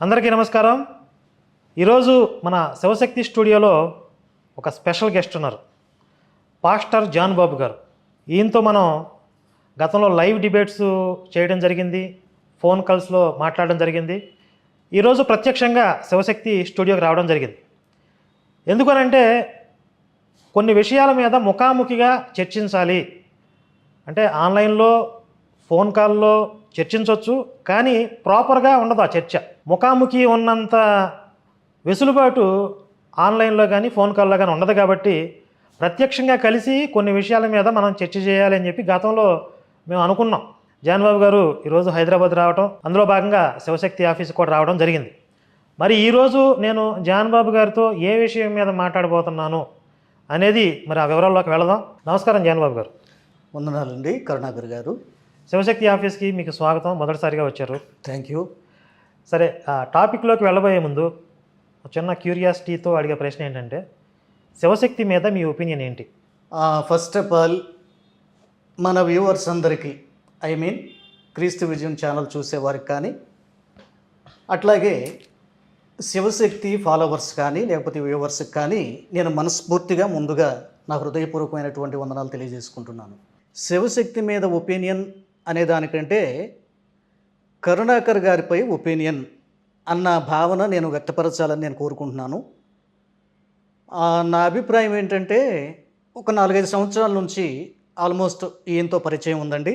అందరికీ నమస్కారం. ఈరోజు మన శివశక్తి స్టూడియోలో ఒక స్పెషల్ గెస్ట్ ఉన్నారు. పాస్టర్ జాన్ బాబు గారు. ఈయనతో మనం గతంలో లైవ్ డిబేట్స్ చేయడం జరిగింది ఫోన్ కాల్స్లో మాట్లాడడం జరిగింది. ఈరోజు ప్రత్యక్షంగా శివశక్తి స్టూడియోకి రావడం జరిగింది. ఎందుకనంటే కొన్ని విషయాల మీద ముఖాముఖిగా చర్చించాలి. అంటే ఆన్లైన్లో ఫోన్ కాల్లో చర్చించవచ్చు కానీ ప్రాపర్గా ఉండదు ఆ చర్చ. ముఖాముఖి ఉన్నంత వెసులుబాటు ఆన్లైన్లో కానీ ఫోన్ కాల్లో కానీ ఉండదు కాబట్టి ప్రత్యక్షంగా కలిసి కొన్ని విషయాల మీద మనం చర్చ చేయాలి అని చెప్పి గతంలో మేము అనుకున్నాం. జాన్బాబు గారు ఈరోజు హైదరాబాద్ రావడం అందులో భాగంగా శివశక్తి ఆఫీస్ కూడా రావడం జరిగింది. మరి ఈరోజు నేను జాన్బాబు గారితో ఏ విషయం మీద మాట్లాడబోతున్నాను అనేది మరి ఆ వివరాల్లోకి వెళదాం. నమస్కారం జాన్బాబు గారు. వందనాలండి కరుణాకర్ గారు. శివశక్తి ఆఫీస్కి మీకు స్వాగతం. మొదటిసారిగా వచ్చారు. థ్యాంక్ యూ సరే ఆ టాపిక్లోకి వెళ్ళబోయే ముందు ఒక చిన్న క్యూరియాసిటీతో అడిగే ప్రశ్న ఏంటంటే శివశక్తి మీద మీ ఒపీనియన్ ఏంటి? ఫస్ట్ ఆఫ్ ఆల్ మన వ్యూవర్స్ అందరికీ ఐ మీన్ క్రీస్తు విజయం ఛానల్ చూసేవారికి కానీ అట్లాగే శివశక్తి ఫాలోవర్స్ కానీ లేకపోతే వ్యూవర్స్కి కానీ నేను మనస్ఫూర్తిగా ముందుగా నా హృదయపూర్వకమైనటువంటి వందనాలు తెలియజేసుకుంటున్నాను. శివశక్తి మీద ఒపీనియన్ అనే దానికంటే కరుణాకర్ గారిపై ఒపీనియన్ అన్న భావన నేను వ్యక్తపరచాలని నేను కోరుకుంటున్నాను. నా అభిప్రాయం ఏంటంటే ఒక నాలుగైదు సంవత్సరాల నుంచి ఆల్మోస్ట్ ఈయనతో పరిచయం ఉందండి.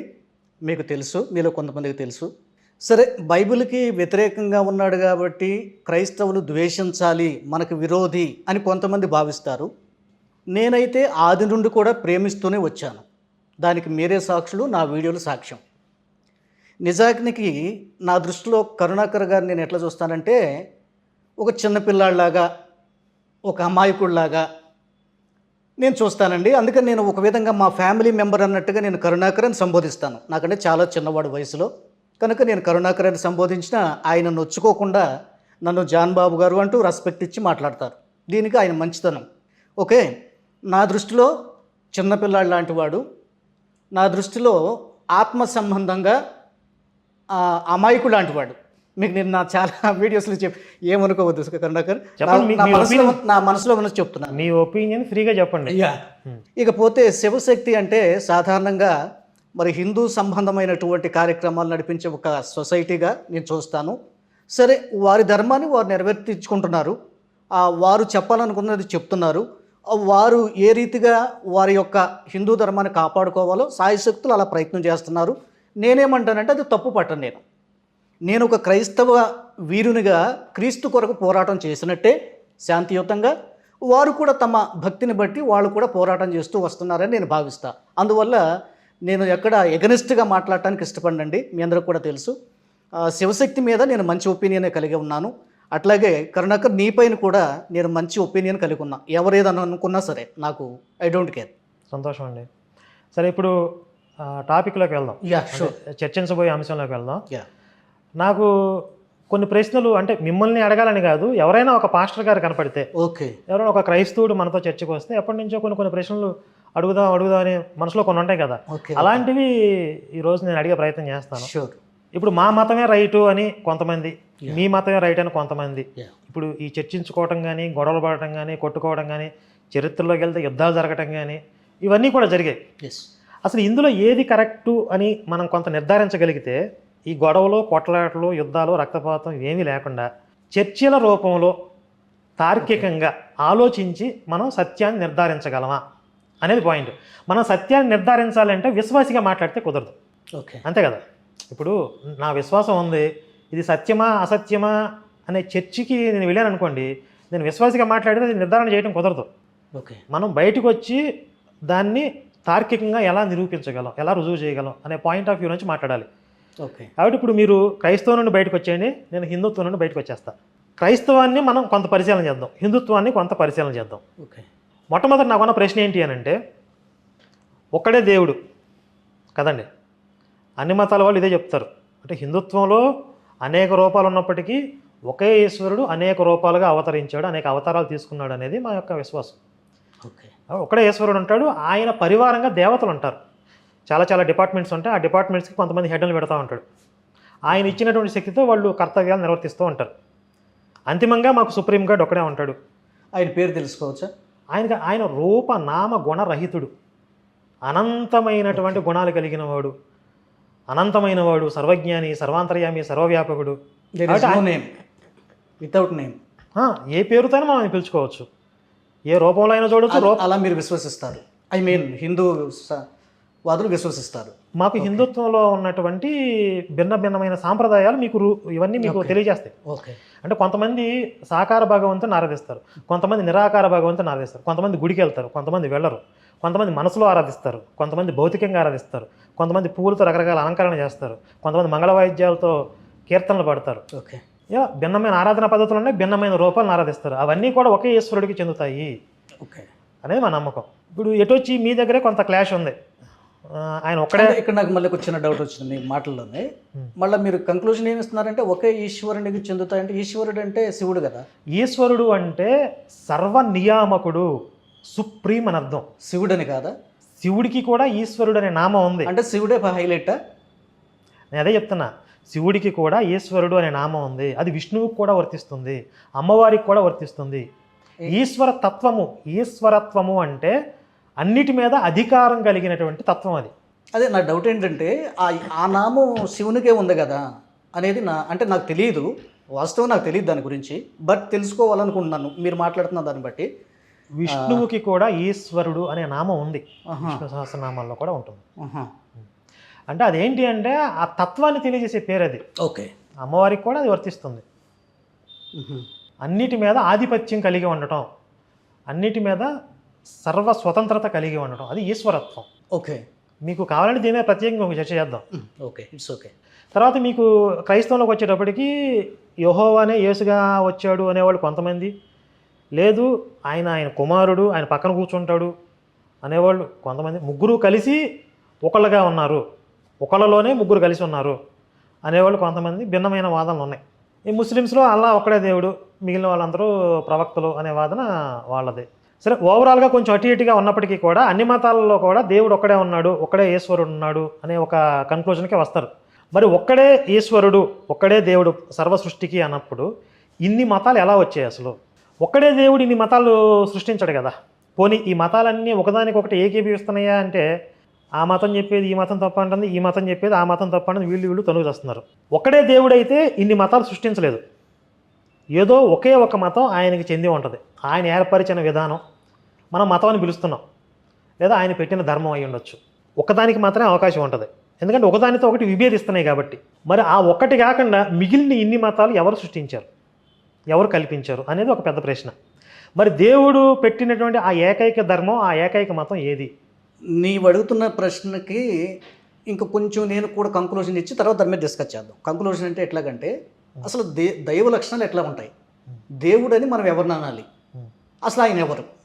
మీకు తెలుసు మీలో కొంతమందికి తెలుసు. సరే బైబిల్కి వ్యతిరేకంగా ఉన్నాడు కాబట్టి క్రైస్తవులు ద్వేషించాలి మనకు విరోధి అని కొంతమంది భావిస్తారు. నేనైతే ఆది నుండి కూడా ప్రేమిస్తూనే వచ్చాను. దానికి మీరే సాక్షులు నా వీడియోలు సాక్ష్యం. నిజానికి నా దృష్టిలో కరుణాకర్ గారిని నేను ఎట్లా చూస్తానంటే ఒక చిన్నపిల్లాడిలాగా ఒక అమాయకుడిలాగా నేను చూస్తానండి. అందుకని నేను ఒక విధంగా మా ఫ్యామిలీ మెంబర్ అన్నట్టుగా నేను కరుణాకర్ అని సంబోధిస్తాను. నాకంటే చాలా చిన్నవాడు వయసులో. కనుక నేను కరుణాకర్ అని సంబోధించిన ఆయన నొచ్చుకోకుండా నన్ను జాన్ బాబు గారు అంటూ రెస్పెక్ట్ ఇచ్చి మాట్లాడతారు. దీనికి ఆయన మంచితనం. ఓకే? నా దృష్టిలో చిన్నపిల్లాడు లాంటి వాడు నా దృష్టిలో ఆత్మ సంబంధంగా ఆ, అమాయకుడు లాంటి వాడు. మీకు నేను నా చాలా వీడియోస్లో చెప్పి ఏమనుకోవద్దు కరుణాకర్ నా- మనసులో. నా మనసులో ఉన్నది చెప్తున్నాను మీ ఒపీనియన్ ఫ్రీగా చెప్పండి. ఇకపోతే శివశక్తి అంటే సాధారణంగా మరి హిందూ సంబంధమైనటువంటి కార్యక్రమాలు నడిపించే ఒక సొసైటీగా నేను చూస్తాను. సరే వారి ధర్మాన్ని వారు నెరవేర్తించుకుంటున్నారు వారు చెప్పాలనుకున్నది చెప్తున్నారు. వారు ఏ రీతిగా వారి యొక్క హిందూ ధర్మాన్ని కాపాడుకోవాలో సాయశక్తులు అలా ప్రయత్నం చేస్తున్నారు. నేనేమంటానంటే అది తప్పు పట్టను నేను. నేను ఒక క్రైస్తవ వీరునిగా క్రీస్తు కొరకు పోరాటం చేసినట్టే శాంతియుతంగా వారు కూడా తమ భక్తిని బట్టి వాళ్ళు కూడా పోరాటం చేస్తూ వస్తున్నారని నేను భావిస్తా. అందువల్ల నేను ఎక్కడ ఎగనిస్ట్గా మాట్లాడటానికి ఇష్టపడండి మీ అందరికి కూడా తెలుసు. శివశక్తి మీద నేను మంచి ఒపీనియనే కలిగి ఉన్నాను. అట్లాగే కరుణాకర్ నీపైన కూడా నేను మంచి ఒపీనియన్ కలిగి ఉన్నా. ఎవరేదని అనుకున్నా సరే నాకు ఐ డోంట్ కేర్. సంతోషం అండి. సరే ఇప్పుడు టాపిక్లోకి వెళ్దాం. Yeah sure. చర్చించబోయే అంశంలోకి వెళ్దాం. యా. నాకు కొన్ని ప్రశ్నలు అంటే మిమ్మల్ని అడగాలని కాదు ఎవరైనా ఒక పాస్టర్ గారు కనపడితే ఓకే. ఎవరైనా ఒక క్రైస్తవుడు మనతో చర్చకు వస్తే ఎప్పటి నుంచో కొన్ని కొన్ని ప్రశ్నలు అడుగుదాం అడుగుదాం అని మనసులో కొన్ని ఉంటాయి కదా. ఓకే. అలాంటివి ఈరోజు నేను అడిగే ప్రయత్నం చేస్తాను. షూర్. ఇప్పుడు మా మతమే రైటు అని కొంతమంది మీ మతమే రైట్ అని కొంతమంది. ఇప్పుడు ఈ చర్చించుకోవటం కానీ గొడవలు పడటం కానీ కొట్టుకోవడం కానీ చరిత్రలోకి వెళ్తే యుద్ధాలు జరగటం కానీ ఇవన్నీ కూడా జరిగాయి. అసలు ఇందులో ఏది కరెక్టు అని మనం కొంత నిర్ధారించగలిగితే ఈ గొడవలు కొట్లాటలు యుద్ధాలు రక్తపాతం ఏమీ లేకుండా చర్చల రూపంలో తార్కికంగా ఆలోచించి మనం సత్యాన్ని నిర్ధారించగలమా అనేది పాయింట్. మనం సత్యాన్ని నిర్ధారించాలంటే విశ్వాసిగా మాట్లాడితే కుదరదు. ఓకే అంతే కదా? ఇప్పుడు నా విశ్వాసం ఉంది ఇది సత్యమా అసత్యమా అనే చర్చికి నేను వెళ్ళాను అనుకోండి నేను విశ్వాసిగా మాట్లాడితే అది నిర్ధారణ చేయడం కుదరదు. ఓకే. మనం బయటకు వచ్చి దాన్ని తార్కికంగా ఎలా నిరూపించగలం ఎలా రుజువు చేయగలం అనే పాయింట్ ఆఫ్ వ్యూ నుంచి మాట్లాడాలి. ఓకే. కాబట్టి ఇప్పుడు మీరు క్రైస్తవం నుండి బయటకు వచ్చేయండి నేను హిందుత్వం నుండి బయటకు వచ్చేస్తా. క్రైస్తవాన్ని మనం కొంత పరిశీలన చేద్దాం హిందుత్వాన్ని కొంత పరిశీలన చేద్దాం. ఓకే. మొట్టమొదటి నాకున్న ప్రశ్న ఏంటి అని అంటే ఒక్కడే దేవుడు కదండి? అన్ని మతాల వాళ్ళు ఇదే చెప్తారు. అంటే హిందుత్వంలో అనేక రూపాలు ఉన్నప్పటికీ ఒకే ఈశ్వరుడు అనేక రూపాలుగా అవతరించాడు అనేక అవతారాలు తీసుకున్నాడు అనేది మా యొక్క విశ్వాసం. ఓకే. ఒకడే ఈశ్వరుడు ఉంటాడు ఆయన పరివారంగా దేవతలు ఉంటారు. చాలా చాలా డిపార్ట్మెంట్స్ ఉంటాయి ఆ డిపార్ట్మెంట్స్కి కొంతమంది హెడ్లు పెడతా ఉంటాడు. ఆయన ఇచ్చినటువంటి శక్తితో వాళ్ళు కర్తవ్యాలు నిర్వర్తిస్తూ ఉంటారు. అంతిమంగా మాకు సుప్రీం గాడ్ ఒక్కడే ఉంటాడు. ఆయన పేరు తెలుసుకోవచ్చా? ఆయనకి ఆయన రూప నామ గుణరహితుడు. అనంతమైనటువంటి గుణాలు కలిగిన వాడు అనంతమైన వాడు సర్వజ్ఞాని సర్వాంతర్యామి సర్వవ్యాపకుడు. నేమ్ వితౌట్ నేమ్ ఏ పేరుతోనే మనం పిలుచుకోవచ్చు. ఏ రూపంలో అయినా చూడొచ్చు రూప అలా మీరు విశ్వసిస్తారు. ఐ మీన్ హిందూ వాదులు విశ్వసిస్తారు. మాకు హిందుత్వంలో ఉన్నటువంటి భిన్న భిన్నమైన సాంప్రదాయాలు మీకు ఇవన్నీ మీకు తెలియజేస్తాయి. ఓకే అంటే కొంతమంది సాకార భగవంతుని ఆరాధిస్తారు. కొంతమంది నిరాకార భగవంతుని ఆరాధిస్తారు. కొంతమంది గుడికి వెళ్తారు. కొంతమంది వెళ్ళరు. కొంతమంది మనసులో ఆరాధిస్తారు. కొంతమంది భౌతికంగా ఆరాధిస్తారు. కొంతమంది పువ్వులతో రకరకాల అలంకరణ చేస్తారు. కొంతమంది మంగళ వాయిద్యాలతో కీర్తనలు పడతారు. ఓకే. ఇలా భిన్నమైన ఆరాధన పద్ధతులు ఉన్నాయి భిన్నమైన రూపాలను ఆరాధిస్తారు. అవన్నీ కూడా ఒకే ఈశ్వరుడికి చెందుతాయి ఓకే. అనేది మా నమ్మకం. ఇప్పుడు ఎటొచ్చి మీ దగ్గరే కొంత క్లాష్ ఉంది. ఆయన ఒక్కడే ఇక్కడ నాకు మళ్ళీ చిన్న డౌట్ వచ్చింది మీ మాటల్లోనే. మళ్ళీ మీరు కంక్లూజన్ ఏమి ఇస్తున్నారంటే ఒకే ఈశ్వరునికి చెందుతాయంటే ఈశ్వరుడు అంటే శివుడు కదా? ఈశ్వరుడు అంటే సర్వ నియామకుడు సుప్రీం అని అర్థం. శివుడని కాదా? శివుడికి కూడా ఈశ్వరుడు అనే నామం ఉంది. అంటే శివుడే హైలైటా నేను అదే చెప్తున్నా. శివుడికి కూడా ఈశ్వరుడు అనే నామం ఉంది. అది విష్ణువుకి కూడా వర్తిస్తుంది. అమ్మవారికి కూడా వర్తిస్తుంది. ఈశ్వర తత్వము ఈశ్వరత్వము అంటే అన్నిటి మీద అధికారం కలిగినటువంటి తత్వం అది. అదే నా డౌట్ ఏంటంటే ఆ ఆ నామం శివునికే ఉంది కదా అనేది నా అంటే నాకు తెలియదు వాస్తవం నాకు తెలియదు దాని గురించి. బట్ తెలుసుకోవాలనుకుంటున్నాను. మీరు మాట్లాడుతున్న దాన్ని బట్టి. విష్ణువుకి కూడా ఈశ్వరుడు అనే నామం ఉంది. విష్ణు సహస్రనామాల్లో కూడా ఉంటుంది. అంటే అదేంటి అంటే ఆ తత్వాన్ని తెలియజేసే పేరు అది ఓకే. అమ్మవారికి కూడా అది వర్తిస్తుంది. అన్నిటి మీద ఆధిపత్యం కలిగి ఉండటం అన్నిటి మీద సర్వ స్వతంత్రత కలిగి ఉండటం అది ఈశ్వరత్వం. ఓకే. మీకు కావాలంటే దీని మీద ప్రత్యేకంగా ఒక చర్చ చేద్దాం. ఓకే. It's okay. తర్వాత మీకు క్రైస్తవంలోకి వచ్చేటప్పటికి యహోవానే యేసుగా వచ్చాడు అనేవాళ్ళు కొంతమంది. లేదు ఆయన ఆయన కుమారుడు ఆయన పక్కన కూర్చుంటాడు అనేవాళ్ళు కొంతమంది ముగ్గురు కలిసి ఒకళ్ళగా ఉన్నారు ఒకళ్ళలోనే ముగ్గురు కలిసి ఉన్నారు అనేవాళ్ళు కొంతమంది భిన్నమైన వాదనలు ఉన్నాయి. ఈ ముస్లిమ్స్లో అల్లా ఒక్కడే దేవుడు మిగిలిన వాళ్ళందరూ ప్రవక్తలు అనే వాదన వాళ్ళదే. సరే ఓవరాల్గా కొంచెం అటు ఇటుగా ఉన్నప్పటికీ కూడా అన్ని మతాలలో కూడా దేవుడు ఒక్కడే ఉన్నాడు ఒక్కడే ఈశ్వరుడు ఉన్నాడు అనే ఒక కన్క్లూజన్కి వస్తారు. మరి ఒక్కడే ఈశ్వరుడు ఒక్కడే దేవుడు సర్వ సృష్టికి అన్నప్పుడు ఇన్ని మతాలు ఎలా వచ్చాయి అసలు? ఒక్కడే దేవుడు ఇన్ని మతాలు సృష్టించడు కదా. పోనీ ఈ మతాలన్నీ ఒకదానికొకటి ఏకీభవిస్తున్నాయా అంటే ఆ మతం చెప్పేది ఈ మతం తప్ప అంటుంది ఈ మతం చెప్పేది ఆ మతం తప్ప అంటుంది వీళ్ళు వీళ్ళు తనుగు చేస్తున్నారు. ఒక్కడే దేవుడైతే ఇన్ని మతాలు సృష్టించలేదు. ఏదో ఒకే ఒక మతం ఆయనకి చెంది ఉంటుంది. ఆయన ఏర్పరిచిన విధానం మనం మతం అని పిలుస్తున్నాం. లేదా ఆయన పెట్టిన ధర్మం అయి ఉండొచ్చు. ఒకదానికి మాత్రమే అవకాశం ఉంటుంది. ఎందుకంటే ఒకదానితో ఒకటి విభేదిస్తున్నాయి కాబట్టి. మరి ఆ ఒక్కటి కాకుండా మిగిలిన ఇన్ని మతాలు ఎవరు సృష్టించారు? ఎవరు కల్పించారు అనేది ఒక పెద్ద ప్రశ్న. మరి దేవుడు పెట్టినటువంటి ఆ ఏకైక ధర్మం ఆ ఏకైక మతం ఏది? నీవు అడుగుతున్న ప్రశ్నకి ఇంకా కొంచెం నేను కూడా కంక్లూజన్ ఇచ్చి తర్వాత దాని మీద డిస్కస్ చేద్దాం. కంక్లూజన్ అంటే ఎట్లాగంటే అసలు దే దైవ లక్షణాలు ఎట్లా ఉంటాయి? దేవుడు అని మనం ఎవరిని అనాలి? అసలు ఆయన ఎవరు?